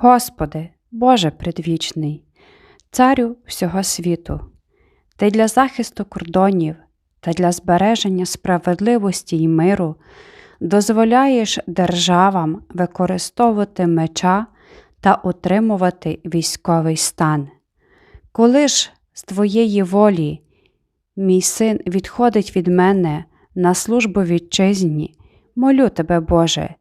Господи, Боже предвічний, Царю всього світу, Ти для захисту кордонів та для збереження справедливості й миру дозволяєш державам використовувати меча та утримувати військовий стан. Коли ж з Твоєї волі мій син відходить від мене на службу вітчизні, молю тебе, Боже,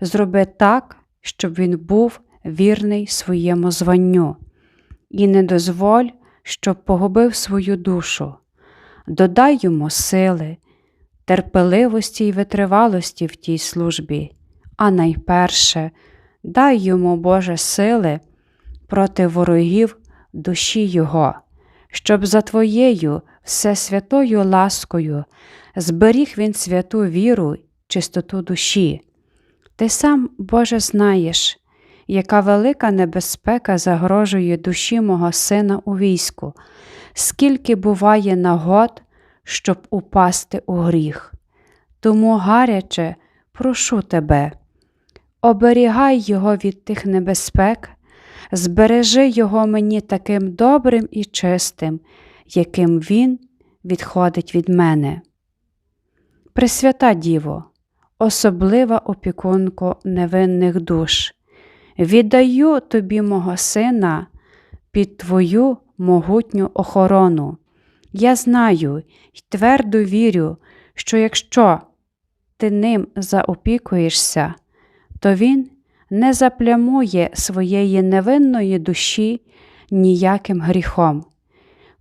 зроби так, щоб він був вірний своєму званню, і не дозволь, щоб погубив свою душу. Додай йому сили, терпеливості й витривалості в тій службі, а найперше, дай йому, Боже, сили проти ворогів душі Його, щоб за Твоєю всесвятою ласкою зберіг він святу віру, чистоту душі. Ти сам, Боже, знаєш, яка велика небезпека загрожує душі мого сина у війську, скільки буває нагод, щоб упасти у гріх. Тому гаряче прошу тебе, оберігай його від тих небезпек, збережи його мені таким добрим і чистим, яким він відходить від мене. Пресвята Діво, особлива опікунко невинних душ, віддаю тобі мого сина під твою могутню охорону. Я знаю й твердо вірю, що якщо ти ним заопікуєшся, то він не заплямує своєї невинної душі ніяким гріхом.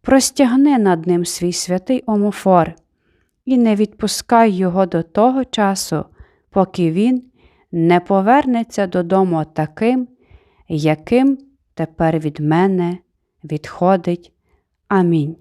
Простягни над ним свій святий омофор і не відпускай його до того часу, поки він не повернеться додому таким, яким тепер від мене відходить. Амінь.